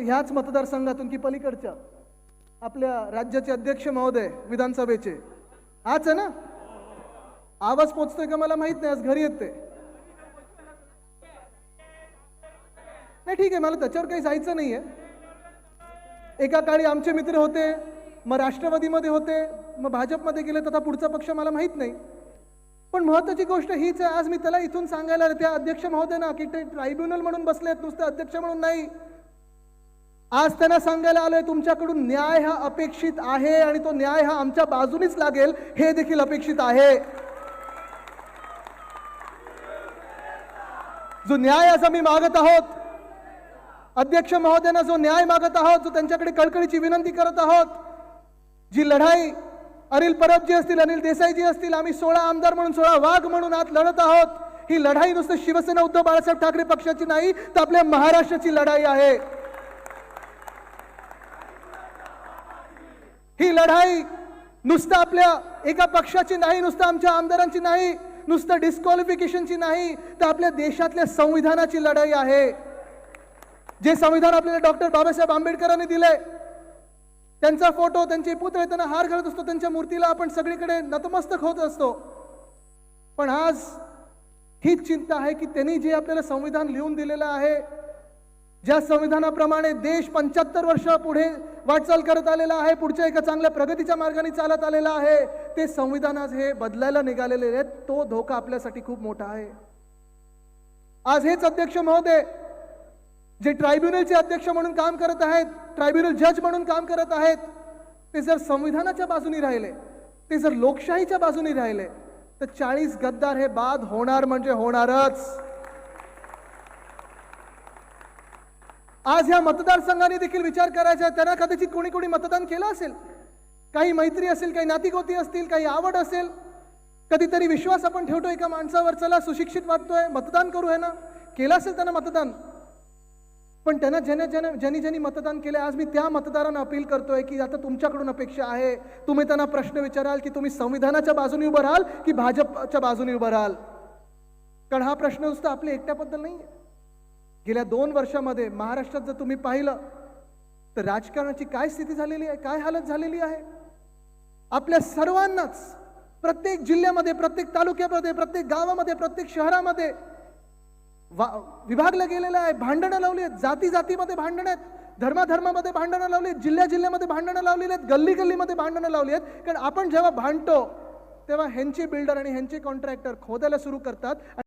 ह्याच मतदारसंघातून की पलीकडच्या आपल्या राज्याचे अध्यक्ष महोदय विधानसभेचे. हाच आहे ना? आवाज पोचतोय का मला माहीत नाही आज घरी येते नाही ठीक आहे मला त्याच्यावर काही जायचं नाहीये. एका काळी आमचे मित्र होते मग राष्ट्रवादीमध्ये होते मग भाजपमध्ये गेले तथा पुढचा पक्ष मला माहीत नाही. पण महत्वाची गोष्ट हीच आहे आज मी त्याला इथून सांगायला त्या अध्यक्ष महोदय ना की ते ट्रायब्युनल म्हणून बसले आहेत नुसते अध्यक्ष म्हणून नाही. आज त्यांना सांगायला आलोय तुमच्याकडून न्याय हा अपेक्षित आहे आणि तो न्याय हा आमच्या बाजूनीच लागेल हे देखील अपेक्षित आहे. जो न्याय आज आम्ही मागत आहोत अध्यक्ष महोदयांना जो न्याय मागत आहोत जो त्यांच्याकडे कळकळीची विनंती करत आहोत जी लढाई अनिल परब जी असतील अनिल देसाई जी असतील आम्ही सोळा आमदार म्हणून सोळा वाघ म्हणून आज लढत आहोत ही लढाई नुसतं शिवसेना उद्धव बाळासाहेब ठाकरे पक्षाची नाही तर आपल्या महाराष्ट्राची लढाई आहे. ही लढाई नुसतं आपल्या एका पक्षाची नाही नुसतं आमच्या आमदारांची नाही नुसतं डिस्क्वालिफिकेशनची नाही तर आपल्या देशातल्या संविधानाची लढाई आहे. जे संविधान आपल्याला डॉक्टर बाबासाहेब आंबेडकरांनी दिले त्यांचा फोटो त्यांचे पुतळे त्यांना हार घालत असतो त्यांच्या मूर्तीला आपण सगळीकडे नतमस्तक होत असतो. पण आज हीच चिंता आहे की त्यांनी जे आपल्याला संविधान लिहून दिलेलं आहे ज्या संविधानाप्रमाणे देश पंच्याहत्तर वर्ष पुढे वाटचाल करत आलेला आहे पुढच्या एका चांगल्या प्रगतीच्या मार्गाने चालत आलेला आहे ते संविधान आज हे बदलायला निघालेले आहेत. तो धोका आपल्यासाठी खूप मोठा आहे. आज हेच अध्यक्ष महोदय जे ट्रायब्युनलचे अध्यक्ष म्हणून काम करत आहेत ट्रायब्युनल जज म्हणून काम करत आहेत ते जर संविधानाच्या बाजूनी राहिले ते जर लोकशाहीच्या बाजूनी राहिले तर चाळीस गद्दार हे बाद होणार म्हणजे होणारच. आज ह्या मतदारसंघाने देखील विचार करायचा त्यांना कदाचित कोणी कोणी मतदान केलं असेल. काही मैत्री असेल काही नातीगोती असतील काही आवड असेल. कधीतरी विश्वास आपण ठेवतो एका माणसावर चला सुशिक्षित वाटतोय मतदान करू आहे ना? केलं असेल त्यांना मतदान. पण त्यांना ज्याने ज्याने ज्यांनी ज्यांनी मतदान केलं आज मी त्या मतदारांना अपील करतोय की आता तुमच्याकडून अपेक्षा आहे. तुम्ही त्यांना प्रश्न विचाराल की तुम्ही संविधानाच्या बाजूने उभं राहाल की भाजपच्या बाजूने उभं राहाल? कारण हा प्रश्न नुसता आपल्या एकट्याबद्दल नाही गेल्या दोन वर्षामध्ये महाराष्ट्रात जर तुम्ही पाहिलं तर राजकारणाची काय स्थिती झालेली आहे? काय हालत झालेली आहे? आपल्या सर्वांनाच प्रत्येक जिल्ह्यामध्ये प्रत्येक तालुक्यामध्ये प्रत्येक गावामध्ये प्रत्येक शहरामध्ये वा विभागलं गेलेलं आहे भांडणं लावली आहेत जाती जातीमध्ये भांडणं आहेत धर्माधर्मामध्ये भांडणं लावली आहेत जिल्ह्या जिल्ह्यामध्ये भांडणं लावलेली आहेत गल्ली गल्लीमध्ये भांडणं लावली आहेत. कारण आपण जेव्हा भांडतो तेव्हा ह्यांचे बिल्डर आणि ह्यांचे कॉन्ट्रॅक्टर खोदायला सुरू करतात.